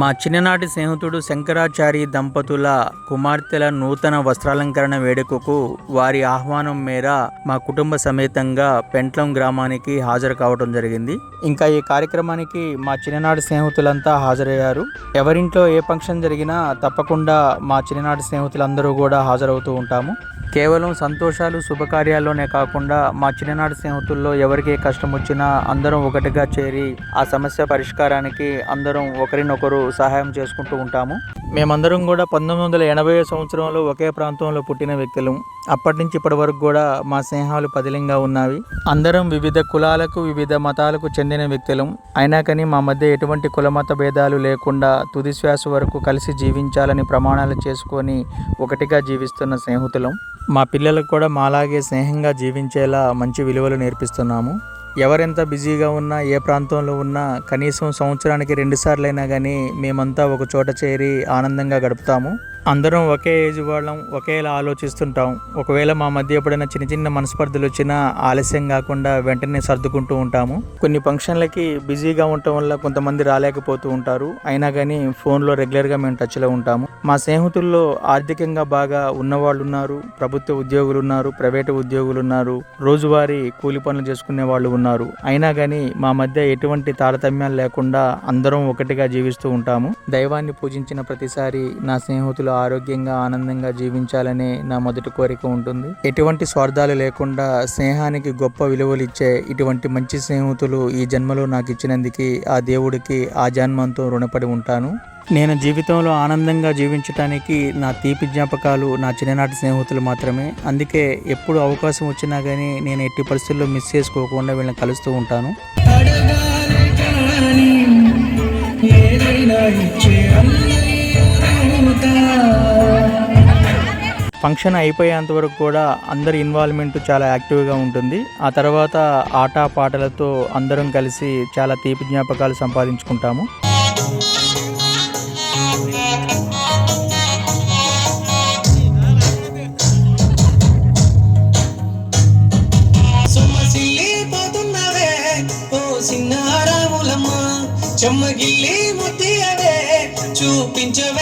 మా చిన్ననాటి స్నేహితుడు శంకరాచారి దంపతుల కుమార్తెల నూతన వస్త్రాలంకరణ వేడుకకు వారి ఆహ్వానం మేర మా కుటుంబ సమేతంగా పెంట్లం గ్రామానికి హాజరు కావడం జరిగింది. ఇంకా ఈ కార్యక్రమానికి మా చిన్ననాటి స్నేహితులంతా హాజరయ్యారు. ఎవరింట్లో ఏ ఫంక్షన్ జరిగినా తప్పకుండా మా చిన్ననాటి స్నేహితులందరూ కూడా హాజరవుతూ ఉంటాము. కేవలం సంతోషాలు శుభకార్యాల్లోనే కాకుండా మా చిన్ననాటి స్నేహితుల్లో ఎవరికి ఏ కష్టం వచ్చినా అందరం ఒకటిగా చేరి ఆ సమస్య పరిష్కారానికి అందరం ఒకరినొకరు సహాయం చేసుకుంటూ ఉంటాము. మేమందరం కూడా పంతొమ్మిది వందల ఎనభై సంవత్సరంలో ఒకే ప్రాంతంలో పుట్టిన వ్యక్తులు. అప్పటి నుంచి ఇప్పటి వరకు కూడా మా స్నేహాలు పదిలంగా ఉన్నవి. అందరం వివిధ కులాలకు వివిధ మతాలకు చెందిన వ్యక్తులం. అయినా కానీ మా మధ్య ఎటువంటి కులమత భేదాలు లేకుండా తుది శ్వాస వరకు కలిసి జీవించాలని ప్రమాణాలు చేసుకొని ఒకటిగా జీవిస్తున్న స్నేహితులం. మా పిల్లలకు కూడా మాలాగే స్నేహంగా జీవించేలా మంచి విలువలు నేర్పిస్తున్నాము. ఎవరెంత బిజీగా ఉన్నా ఏ ప్రాంతంలో ఉన్నా కనీసం సంవత్సరానికి రెండుసార్లైనా కానీ మేమంతా ఒక చోట చేరి ఆనందంగా గడుపుతాము. అందరం ఒకే ఏజ్ వాళ్ళం ఒకేలా ఆలోచిస్తుంటాం. ఒకవేళ మా మధ్య ఎప్పుడైనా చిన్న చిన్న మనస్పర్ధలు వచ్చినా ఆలస్యం కాకుండా వెంటనే సర్దుకుంటూ ఉంటాము. కొన్ని ఫంక్షన్లకి బిజీగా ఉండటం వల్ల కొంతమంది రాలేకపోతూ ఉంటారు. అయినా కానీ ఫోన్లో రెగ్యులర్గా మేము టచ్లో ఉంటాము. మా స్నేహితుల్లో ఆర్థికంగా బాగా ఉన్నవాళ్ళు ఉన్నారు ప్రభుత్వ ఉద్యోగులు ఉన్నారు ప్రైవేటు ఉద్యోగులు ఉన్నారు రోజువారీ కూలి పనులు చేసుకునే వాళ్ళు ఉన్నారు. అయినా కానీ మా మధ్య ఎటువంటి తారతమ్యాలు లేకుండా అందరం ఒకటిగా జీవిస్తూ ఉంటాము. దైవాన్ని పూజించిన ప్రతిసారి నా స్నేహితులు ఆరోగ్యంగా ఆనందంగా జీవించాలనే నా మొదటి కోరిక ఉంటుంది. ఎటువంటి స్వార్థాలు లేకుండా స్నేహానికి గొప్ప విలువలు ఇచ్చే ఇటువంటి మంచి స్నేహితులు ఈ జన్మలో నాకు ఇచ్చినందుకు ఆ దేవుడికి ఆ జన్మంతో రుణపడి ఉంటాను. నేను జీవితంలో ఆనందంగా జీవించటానికి నా తీపి జ్ఞాపకాలు నా చిన్ననాటి స్నేహితులు మాత్రమే. అందుకే ఎప్పుడు అవకాశం వచ్చినా కానీ నేను ఎట్టి పరిస్థితుల్లో మిస్ చేసుకోకుండా వీళ్ళని కలుస్తూ ఉంటాను. అడగాలి కానీ ఏదైనా ఇచ్చే ఫంక్షన్ అయిపోయేంత వరకు కూడా అందరి ఇన్వాల్వ్మెంట్ చాలా యాక్టివ్గా ఉంటుంది. ఆ తర్వాత ఆట పాటలతో అందరం కలిసి చాలా తీపి జ్ఞాపకాలు సంపాదించుకుంటాము. సొమ్మసిల్లి చెమ్మగిల్లి ముత్తియవే చూపించవే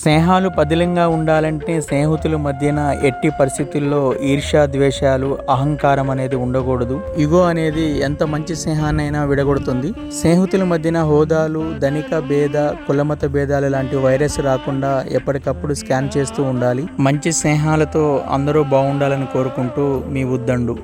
స్నేహాలు పదిలంగా ఉండాలంటే స్నేహితుల మధ్యన ఎట్టి పరిస్థితుల్లో ఈర్ష్య ద్వేషాలు అహంకారం అనేది ఉండకూడదు. ఇగో అనేది ఎంత మంచి స్నేహాన్నైనా విడగొడుతుంది. స్నేహితుల మధ్యన హోదాలు ధనిక భేద కులమత భేదాలు లాంటి వైరస్ రాకుండా ఎప్పటికప్పుడు స్కాన్ చేస్తూ ఉండాలి. మంచి స్నేహాలతో అందరూ బాగుండాలని కోరుకుంటూ మీ ఉద్దండు.